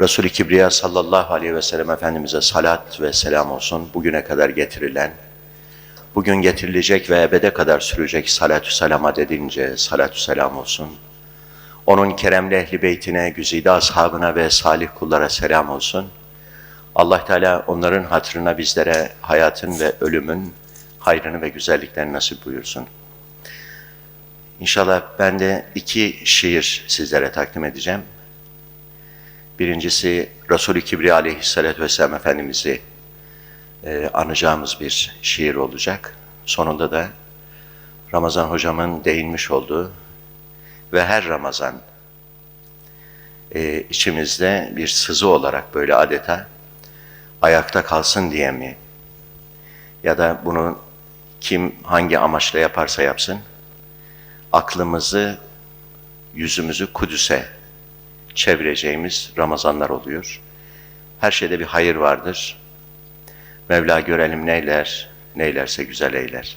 Resul-i Kibriya sallallahu aleyhi ve sellem Efendimiz'e salat ve selam olsun. Bugüne kadar getirilen, bugün getirilecek ve ebede kadar sürecek salatü selama dedince salatü selam olsun. Onun keremli ehli beytine, güzide ashabına ve salih kullara selam olsun. Allah Teala onların hatırına bizlere hayatın ve ölümün hayrını ve güzelliklerini nasip buyursun. İnşallah ben de iki şiir sizlere takdim edeceğim. Birincisi Resul-i Kibriya aleyhissalatü vesselam Efendimiz'i e, anacağımız bir şiir olacak. Sonunda da Ramazan hocamın değinmiş olduğu ve her Ramazan e, içimizde bir sızı olarak böyle adeta ayakta kalsın diye mi? Ya da bunu kim hangi amaçla yaparsa yapsın, aklımızı, yüzümüzü Kudüs'e çevireceğimiz Ramazanlar oluyor. Her şeyde bir hayır vardır. Mevla görelim neyler, neylerse güzel eyler.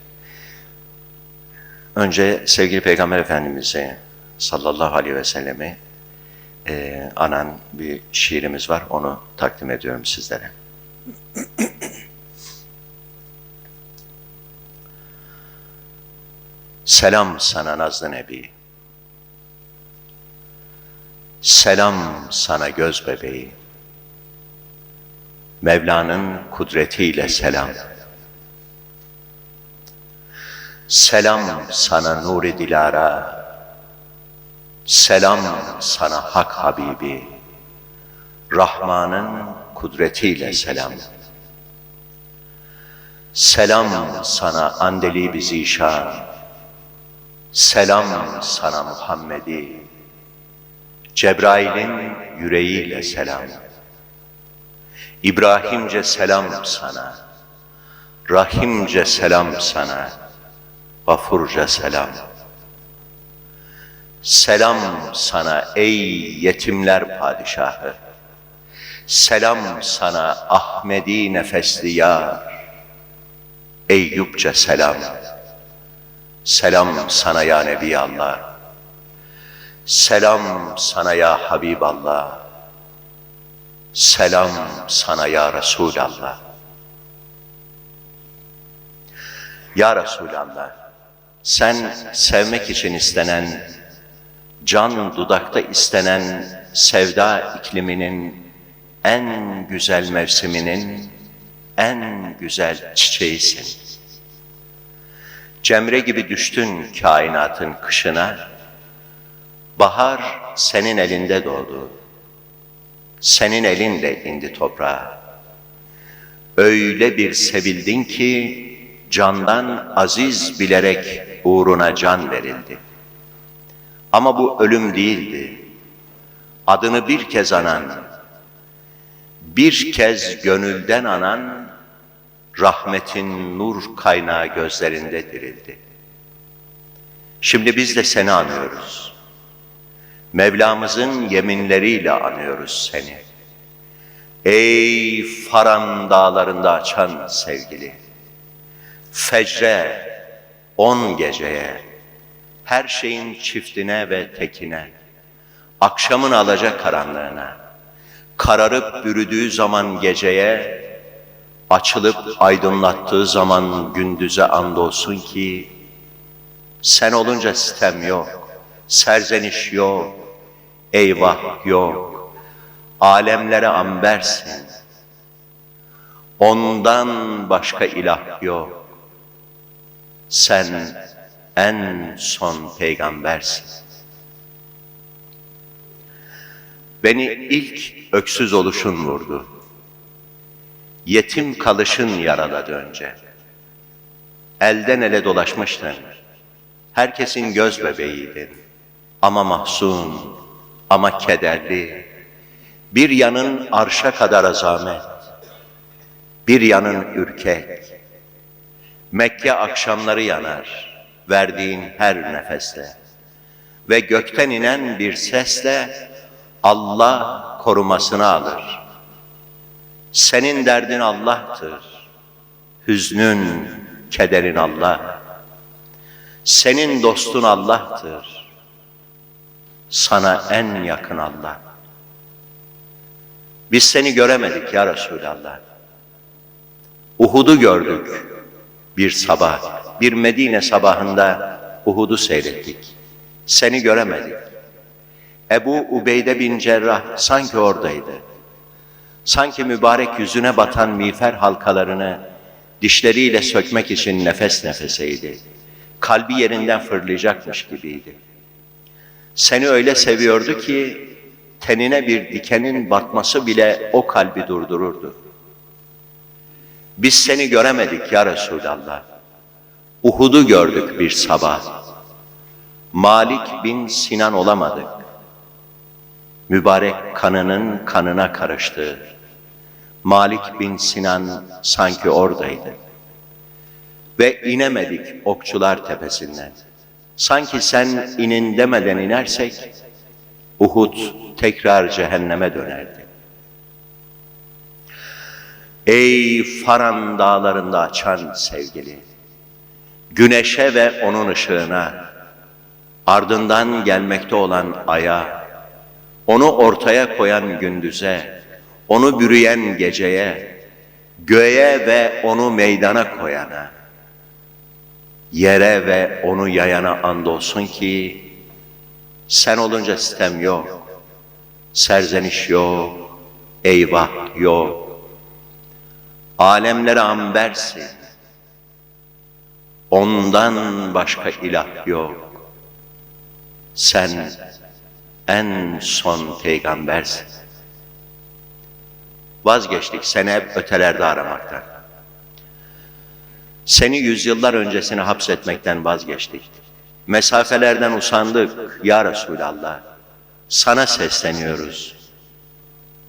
Önce sevgili Peygamber Efendimiz'i sallallahu aleyhi ve sellemi e, anan bir şiirimiz var. Onu takdim ediyorum sizlere. Selam sana Nazlı Nebi. Selam sana göz bebeği. Mevla'nın kudretiyle selam. Selam sana Nuri Dilara. Selam sana Hak Habibi. Rahman'ın kudretiyle selam. Selam sana Andeli Zişan. Selam sana Muhammed'i. Cebrail'in yüreğiyle selam. İbrahimce selam sana. Rahimce selam sana. Gafurca selam. Selam sana ey yetimler padişahı. Selam sana Ahmedi nefesli yar. Eyyubce selam. Selam sana ya Nebi Allah. Selam sana ya Habiballah. Selam sana ya Resulallah. Ya Resulallah, sen sevmek için istenen, can dudakta istenen sevda ikliminin en güzel mevsiminin en güzel çiçeğisin. Cemre gibi düştün kainatın kışına, bahar senin elinde doğdu. Senin elinle indi toprağa. Öyle bir sevildin ki candan aziz bilerek uğruna can verildi. Ama bu ölüm değildi. Adını bir kez anan, bir kez gönülden anan rahmetin nur kaynağı gözlerinde dirildi. Şimdi biz de seni anıyoruz. Mevlamızın yeminleriyle anıyoruz seni. Ey Faran dağlarında açan sevgili, fecre, on geceye, her şeyin çiftine ve tekine, akşamın alacak karanlığına, kararıp bürüdüğü zaman geceye, açılıp aydınlattığı zaman gündüze andolsun ki, sen olunca sitem yok, serzeniş yok, eyvah yok, alemlere ambersin. Ondan başka ilah yok. Sen en son peygambersin. Beni ilk öksüz oluşun vurdu. Yetim kalışın yaraladı önce. Elden ele dolaşmıştın. Herkesin göz bebeğiydin. Ama mahzun, ama kederli. Bir yanın arşa kadar azamet. Bir yanın ürkek. Mekke akşamları yanar, verdiğin her nefeste. Ve gökten inen bir sesle Allah korumasını alır. Senin derdin Allah'tır. Hüznün, kederin Allah. Senin dostun Allah'tır. Sana en yakın Allah. Biz seni göremedik ya Resulallah. Uhud'u gördük bir sabah, bir Medine sabahında Uhud'u seyrettik. Seni göremedik. Ebu Ubeyde bin Cerrah sanki oradaydı. Sanki mübarek yüzüne batan miğfer halkalarını dişleriyle sökmek için nefes nefeseydi. Kalbi yerinden fırlayacakmış gibiydi. Seni öyle seviyordu ki tenine bir dikenin batması bile o kalbi durdururdu. Biz seni göremedik ya Resulallah. Uhud'u gördük bir sabah. Malik bin Sinan olamadık. Mübarek kanının kanına karıştı. Malik bin Sinan sanki oradaydı. Ve inemedik okçular tepesinden. Sanki sen inin demeden inersek, Uhud tekrar cehenneme dönerdi. Ey Faran dağlarında açan sevgili, güneşe ve onun ışığına, ardından gelmekte olan aya, onu ortaya koyan gündüze, onu bürüyen geceye, göğe ve onu meydana koyana, yere ve onu yayana andolsun ki, sen olunca sistem yok, serzeniş yok, eyvah yok. Alemlere ambersin, ondan başka ilah yok. Sen en son peygambersin. Vazgeçtik seni hep ötelerde aramaktan. Seni yüzyıllar öncesine hapsetmekten vazgeçtik. Mesafelerden usandık ya Resulallah. Sana sesleniyoruz.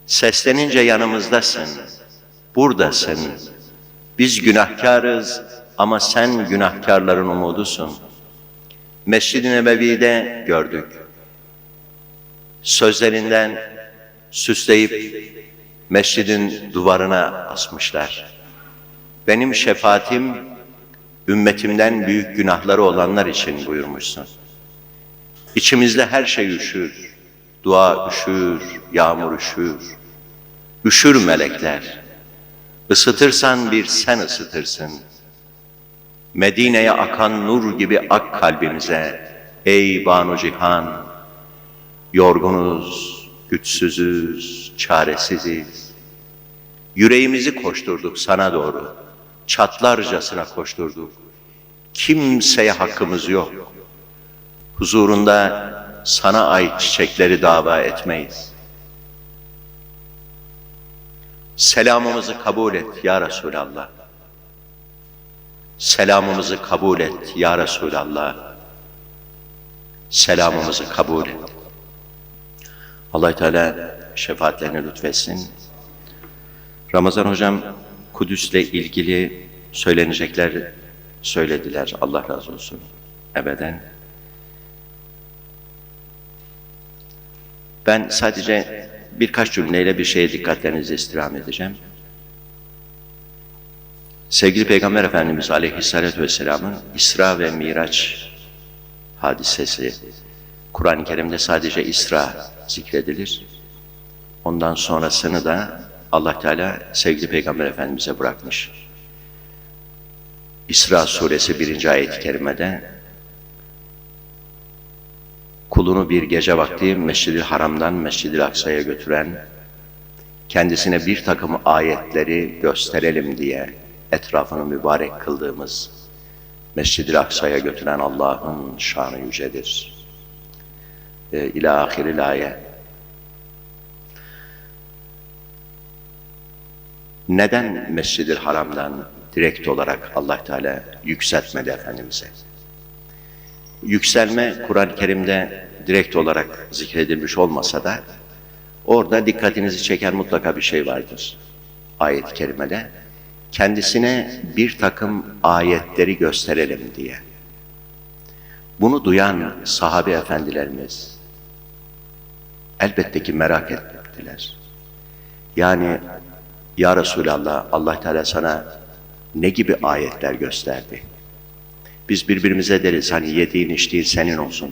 Seslenince yanımızdasın. Buradasın. Biz günahkarız ama sen günahkarların umudusun. Mescid-i Nebevi'de gördük. Sözlerinden süsleyip mescidin duvarına asmışlar. Benim şefaatim ümmetimden büyük günahları olanlar için buyurmuşsun. İçimizde her şey üşür. Dua üşür, yağmur üşür. Üşür melekler. Isıtırsan bir sen ısıtırsın. Medine'ye akan nur gibi ak kalbimize. Ey Banu Cihan, yorgunuz, güçsüzüz, çaresiziz. Yüreğimizi koşturduk sana doğru. Çatlarcasına koşturduk. Kimseye hakkımız yok. Huzurunda sana ait çiçekleri dava etmeyiz. Selamımızı kabul et ya Resulallah. Selamımızı kabul et ya Resulallah. Selamımızı kabul et. allah Teala şefaatlerini lütfetsin. Ramazan hocam Kudüs'le ilgili söylenecekler söylediler. Allah razı olsun. Ebeden. Ben sadece birkaç cümleyle bir şeye dikkatlerinizi istirham edeceğim. Sevgili Peygamber Efendimiz Aleyhisselatü Vesselam'ın İsra ve Miraç hadisesi Kur'an-ı Kerim'de sadece İsra zikredilir. Ondan sonrasını da Allah Teala sevgili Peygamber Efendimiz'e bırakmış. İsra suresi birinci ayet-i kerimede kulunu bir gece vakti Mescid-i Haram'dan Mescid-i Aksa'ya götüren, kendisine bir takım ayetleri gösterelim diye etrafını mübarek kıldığımız Mescid-i Aksa'ya götüren Allah'ın şanı yücedir. İlâ ahiril ayet. Neden Mescid-i Haram'dan direkt olarak Allah Teala yükseltmedi Efendimiz'e? Yükselme Kur'an-ı Kerim'de direkt olarak zikredilmiş olmasa da orada dikkatinizi çeken mutlaka bir şey vardır. Ayet-i kerimede kendisine bir takım ayetleri gösterelim diye. Bunu duyan sahabe efendilerimiz elbette ki merak ettiler. Yani ya Resulallah Allah Teala sana ne gibi ayetler gösterdi? Biz birbirimize deriz hani yediğin içtiğin senin olsun.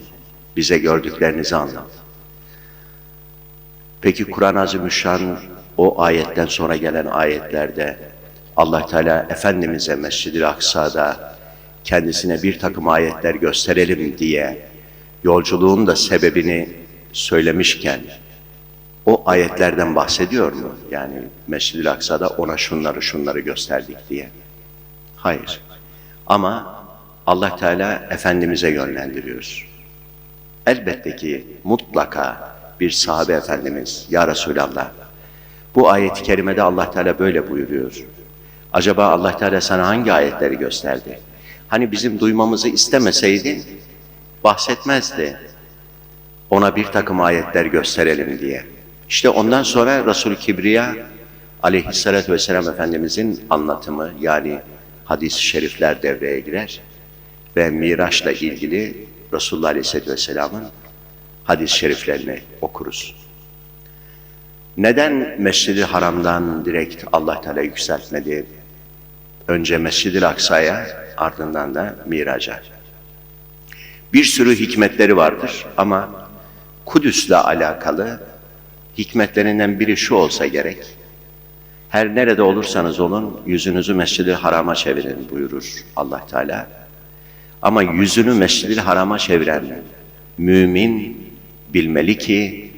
Bize gördüklerinizi anlat. Peki Kur'an-ı Azimüşşan o ayetten sonra gelen ayetlerde Allah Teala Efendimiz'e Mescid-i Aksa'da kendisine bir takım ayetler gösterelim diye yolculuğun da sebebini söylemişken o ayetlerden bahsediyor mu? Yani Mescid-i Aksa'da ona şunları şunları gösterdik diye. Hayır. Ama Allah Teala Efendimiz'e yönlendiriyor. Elbette ki mutlaka bir sahabe efendimiz ya Resulallah bu ayet-i kerimede Allah Teala böyle buyuruyor. Acaba Allah Teala sana hangi ayetleri gösterdi? Hani bizim duymamızı istemeseydi bahsetmezdi. Ona bir takım ayetler gösterelim diye. İşte ondan sonra Resul Kibriya aleyhissalatü vesselam Efendimizin anlatımı yani hadis-i şerifler devreye girer ve Miraç'la ilgili Resulullah Aleyhisselatü Vesselam'ın hadis-i şeriflerini okuruz. Neden Mescid-i Haram'dan direkt Allah Teala yükseltmedi? Önce Mescid-i Aksa'ya ardından da Miraç'a. Bir sürü hikmetleri vardır ama Kudüs'le alakalı hikmetlerinden biri şu olsa gerek. Her nerede olursanız olun yüzünüzü Mescid-i Haram'a çevirin buyurur Allah Teala. Ama yüzünü Mescid-i Haram'a çeviren mümin bilmeli ki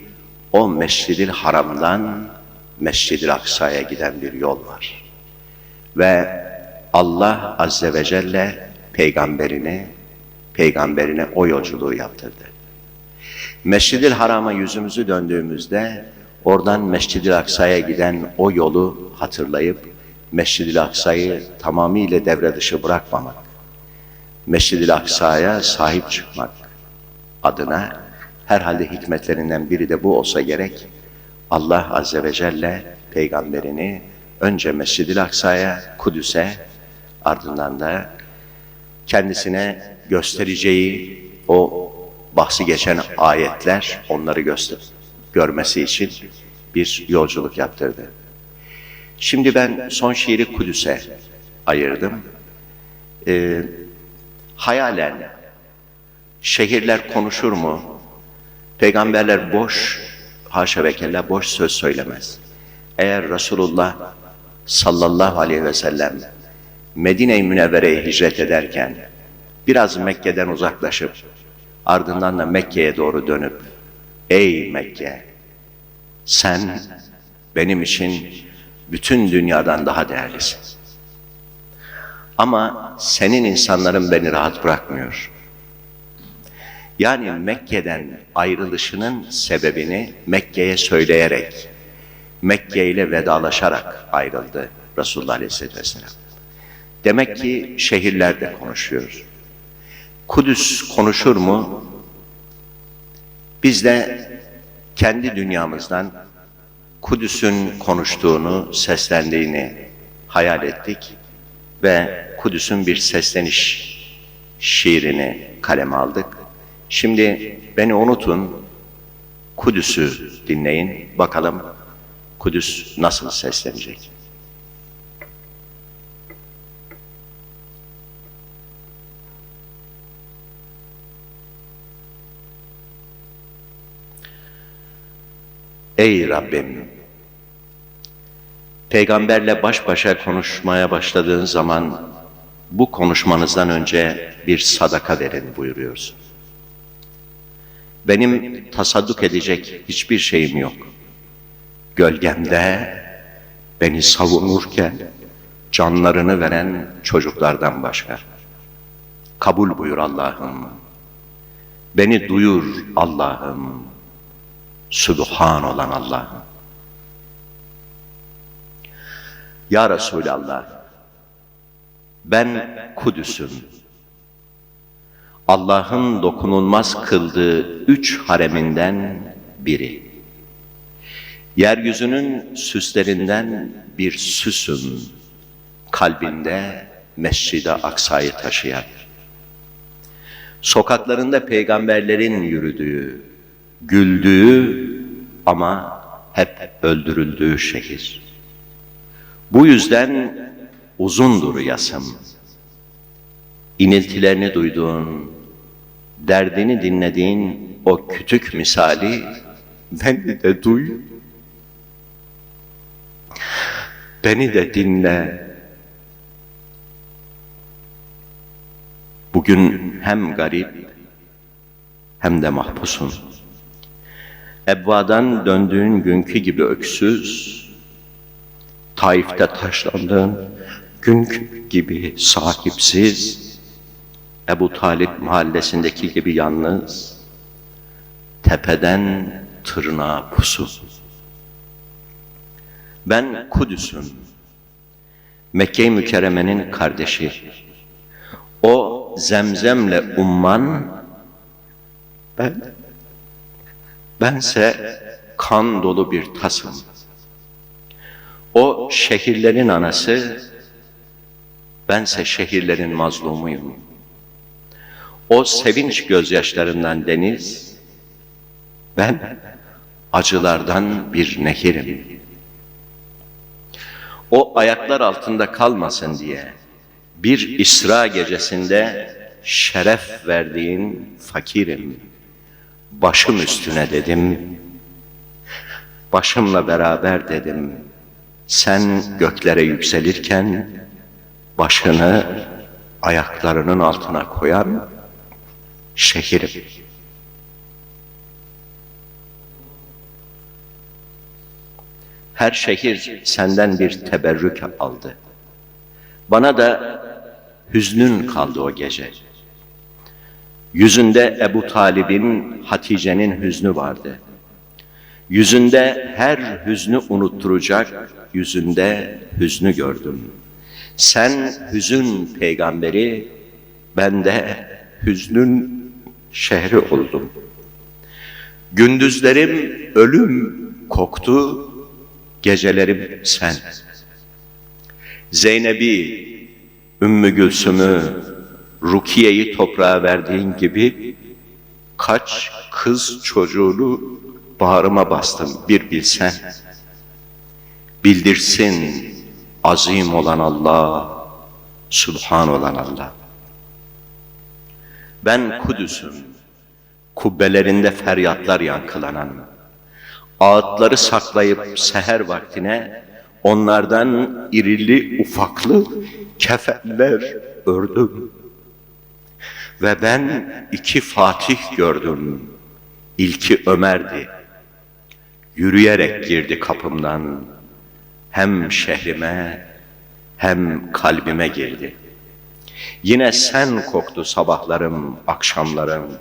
o Mescid-i Haram'dan Mescid-i Aksa'ya giden bir yol var. Ve Allah Azze ve Celle peygamberini peygamberine o yolculuğu yaptırdı. Mescid-i Haram'a yüzümüzü döndüğümüzde oradan Mescid-i Aksa'ya giden o yolu hatırlayıp Mescid-i Aksa'yı tamamıyla devre dışı bırakmamak, Mescid-i Aksa'ya sahip çıkmak adına herhalde hikmetlerinden biri de bu olsa gerek. Allah Azze ve Celle peygamberini önce Mescid-i Aksa'ya, Kudüs'e ardından da kendisine göstereceği o bahsi geçen ayetler onları göster görmesi için bir yolculuk yaptırdı. Şimdi ben son şiiri Kudüs'e ayırdım. Ee, hayalen şehirler konuşur mu? Peygamberler boş, haşa ve kella boş söz söylemez. Eğer Resulullah sallallahu aleyhi ve sellem Medine-i Münevvere'ye hicret ederken biraz Mekke'den uzaklaşıp ardından da Mekke'ye doğru dönüp Ey Mekke sen benim için bütün dünyadan daha değerlisin. Ama senin insanların beni rahat bırakmıyor. Yani Mekke'den ayrılışının sebebini Mekke'ye söyleyerek, Mekke ile vedalaşarak ayrıldı Resulullah Aleyhisselatü Vesselam. Demek ki şehirlerde konuşuyor. Kudüs konuşur mu? Biz de kendi dünyamızdan Kudüs'ün konuştuğunu, seslendiğini hayal ettik ve Kudüs'ün bir sesleniş şiirini kaleme aldık. Şimdi beni unutun, Kudüs'ü dinleyin, bakalım Kudüs nasıl seslenecek? Ey Rabbim! Peygamberle baş başa konuşmaya başladığın zaman bu konuşmanızdan önce bir sadaka verin buyuruyorsun. Benim tasadduk edecek hiçbir şeyim yok. Gölgemde beni savunurken canlarını veren çocuklardan başka. Kabul buyur Allah'ım. Beni duyur Allah'ım. Sübhan olan Allah'ım. Ya Resulallah, ben Kudüs'üm. Allah'ın dokunulmaz kıldığı üç hareminden biri. Yeryüzünün süslerinden bir süsüm, kalbinde Mescid-i Aksa'yı taşıyan. Sokaklarında peygamberlerin yürüdüğü, güldüğü ama hep öldürüldüğü şehir. Bu yüzden uzundur yasım. İniltilerini duyduğun, derdini dinlediğin o kütük misali beni de duy. Beni de dinle. Bugün hem garip hem de mahpusun. Ebvadan döndüğün günkü gibi öksüz, Taif'te taşlandığın günkü gibi sahipsiz, Ebu Talip mahallesindeki gibi yalnız, tepeden tırnağa pusu. Ben Kudüs'üm, Mekke-i Mükerreme'nin kardeşi. O zemzemle umman, ben, bense kan dolu bir tasım. O şehirlerin anası, bense şehirlerin mazlumuyum. O sevinç gözyaşlarından deniz, ben acılardan bir nehirim. O ayaklar altında kalmasın diye bir İsra gecesinde şeref verdiğin fakirim. Başım üstüne dedim, başımla beraber dedim. Sen göklere yükselirken başını ayaklarının altına koyan şehirim. Her şehir senden bir teberrük aldı. Bana da hüznün kaldı o gece. Yüzünde Ebu Talib'in, Hatice'nin hüznü vardı. Yüzünde her hüznü unutturacak, yüzünde hüznü gördüm. Sen hüzün peygamberi, ben de hüznün şehri oldum. Gündüzlerim ölüm koktu, gecelerim sen. Zeynep'i, Ümmü Gülsüm'ü, Rukiye'yi toprağa verdiğin gibi kaç kız çocuğunu bağrıma bastım bir bilsen. Bildirsin azim olan Allah, Subhan olan Allah. Ben Kudüs'üm, kubbelerinde feryatlar yankılanan, ağıtları saklayıp seher vaktine onlardan irili ufaklı kefenler ördüm. Ve ben iki Fatih gördüm. İlki Ömer'di. Yürüyerek girdi kapımdan. Hem şehrime hem kalbime girdi. Yine sen koktu sabahlarım, akşamlarım.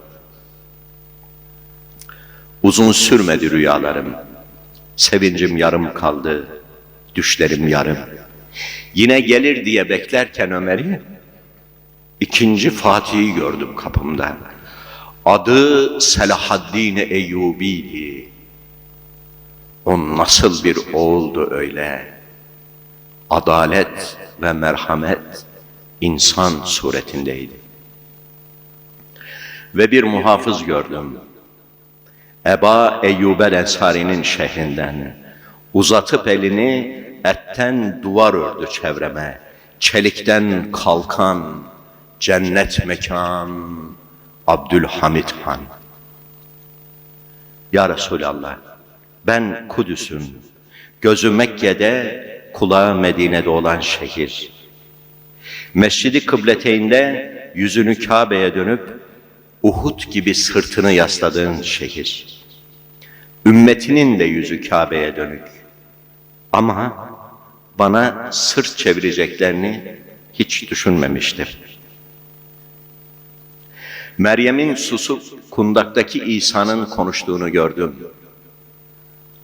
Uzun sürmedi rüyalarım. Sevincim yarım kaldı, düşlerim yarım. Yine gelir diye beklerken Ömer'i, ikinci Fatih'i gördüm kapımda. Adı Selahaddin Eyyubi'ydi. O nasıl bir oğuldu öyle. Adalet ve merhamet insan suretindeydi. Ve bir muhafız gördüm. Eba Eyyubel Ensari'nin şehrinden uzatıp elini etten duvar ördü çevreme. Çelikten kalkan cennet mekan Abdülhamid Han. Ya Resulallah ben Kudüs'üm. Gözü Mekke'de, kulağı Medine'de olan şehir. Mescidi kıbleteynde yüzünü Kabe'ye dönüp Uhud gibi sırtını yasladığın şehir. Ümmetinin de yüzü Kabe'ye dönük. Ama bana sırt çevireceklerini hiç düşünmemiştim. Meryem'in susup kundaktaki İsa'nın konuştuğunu gördüm.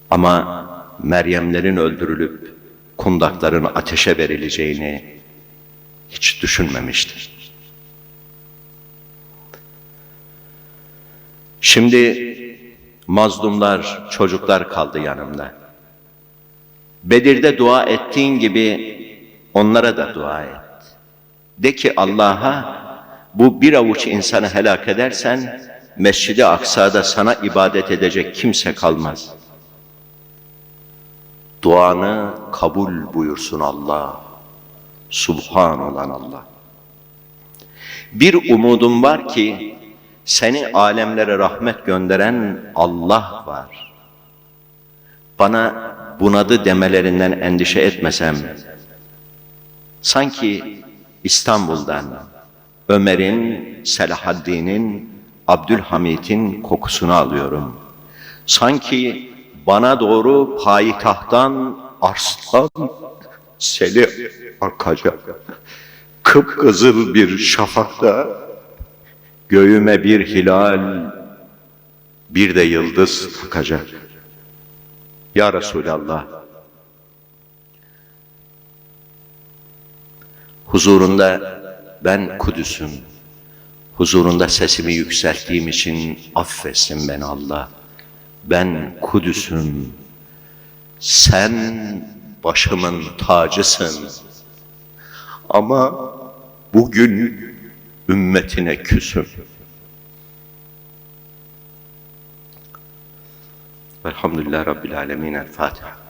Ama Meryemlerin öldürülüp kundakların ateşe verileceğini hiç düşünmemiştim. Şimdi mazlumlar, çocuklar kaldı yanımda. Bedir'de dua ettiğin gibi onlara da dua et. De ki Allah'a bu bir avuç insanı helak edersen Mescid-i Aksa'da sana ibadet edecek kimse kalmaz. Duanı kabul buyursun Allah. Subhan olan Allah. Bir umudum var ki seni alemlere rahmet gönderen Allah var. Bana bunadı demelerinden endişe etmesem, sanki İstanbul'dan Ömer'in, Selahaddin'in, Abdülhamit'in kokusunu alıyorum. Sanki bana doğru payitahttan arslan seli akacak. Kıpkızıl bir şafakta göğüme bir hilal, bir de yıldız takacak. Ya Resulallah, huzurunda ben Kudüs'üm, huzurunda sesimi yükselttiğim için affetsin beni Allah. Ben Kudüs'üm, sen başımın tacısın. Ama bugün ümmetine küsüm. Velhamdülillah Rabbil Alemin. El Fatiha.